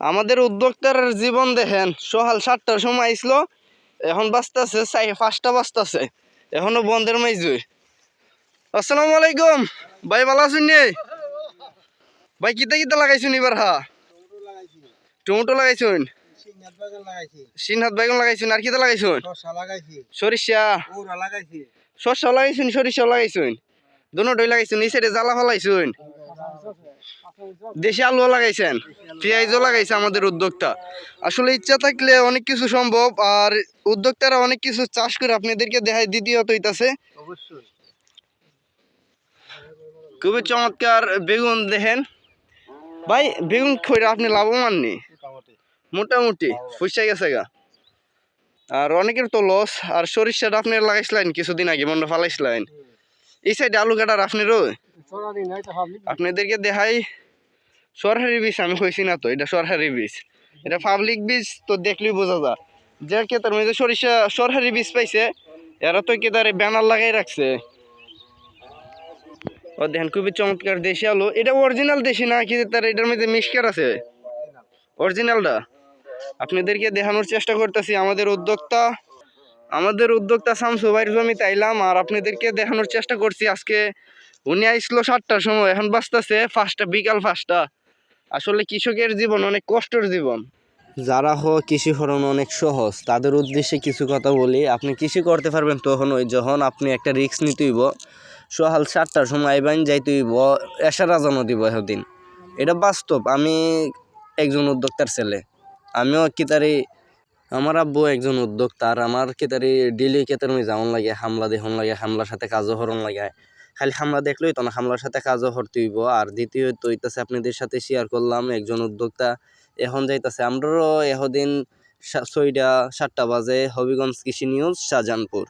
আমাদের উদ্যোক্তার জীবন দেখেন সকাল সাতটার সময় আইসলো এখন বাজতেছে চাই পাঁচটা বাজতেছে এখনও বন্ধের মাইজুই আসসালামু আলাইকুম ভাই ভালো আছেন নি? ভাই কিতা কিতা লাগাইছুন এবার হা? টমেটো লাগাইছুন? সিনহাত বাইগন লাগাইছুন আর কিতা লাগাইছুন? সরিষা। শস্য লাগাইছুন সরিষা লাগাইছুন। দুটোই লাগাইছুন এই সাইডে জ্বালা ফলাইছুন। দেশি আলু লাগাইছেন পেঁয়াজও লাগাইছে আমাদের উদ্যোক্তা। আসলে ইচ্ছা থাকলে অনেক কিছু সম্ভব আর উদ্যোক্তারা অনেক কিছু চাষ করে আপনাদেরকে দেখায় দ্বিতীয়ত হইতাছে। খুবই চমৎকার বেগুন দেখেন। ভাই বেগুন খইরা আপনি লাভবান নি? মোটামুটি। পয়সা গেছে গা। আর অনেকের তো লস আর সরিষাটা আপনি লাগাইছিলেন কিছুদিন আগে মনে ফালাইছিলেন। এই সাইডে আলু কাটার আপনারও আপনাদেরকে দেখাই সরহারি বীজ আমি কইছি না তো এটা সরহারি বীজ। এটা পাবলিক বীজ তো দেখলেই বোঝা যায়। যে কেতার মধ্যে সরিষা সরহারি বীজ পাইছে এরা তো কেতারে ব্যানার লাগাই রাখছে। ও দেখেন খুবই চমৎকার দেশি আলু। এটা অরিজিনাল দেশি না কি তার এটার মধ্যে মিক্সচার আছে? অরিজিনালটা আপনাদেরকে দেখানোর চেষ্টা করতেছি আমাদের উদ্যোক্তা আমাদের উদ্যোক্তা শামসু ভাইয়ের জমিতে আইলাম আর আপনাদেরকে দেখানোর চেষ্টা করছি আজকে। উনি আইসলো সাতটার সময়, এখন বাঁচতেছে পাঁচটা, বিকাল পাঁচটা। আসলে কৃষকের জীবন অনেক কষ্টের জীবন। যারা হ কৃষি করণ অনেক সহজ, তাদের উদ্দেশ্যে কিছু কথা বলি। আপনি কৃষি করতে পারবেন তখন ওই যখন আপনি একটা রিস্ক নিতে হইব। সকাল সাতটার সময় আইবান যাইতে হইব এশারা জানো দিব এদিন এটা বাস্তব, আমি একজন উদ্যোক্তার ছেলে। আমিও কিতারি আমার আব্বু একজন উদ্যোক্তা আর আমার কেতারি ডেলি কেতার আমি যাওন লাগে, হামলা দেখুন লাগে, হামলার সাথে কাজও হরণ লাগে। খালি হামলা দেখলেই তো না, হামলার সাথে কাজও হরতে হইব। আর তো হইতাছে, আপনাদের সাথে শেয়ার করলাম, একজন উদ্যোক্তা এখন যাইতাছে আমরাও এহদিন ছয়টা, সাতটা বাজে, হবিগঞ্জ কৃষি নিউজ শাহজাহানপুর।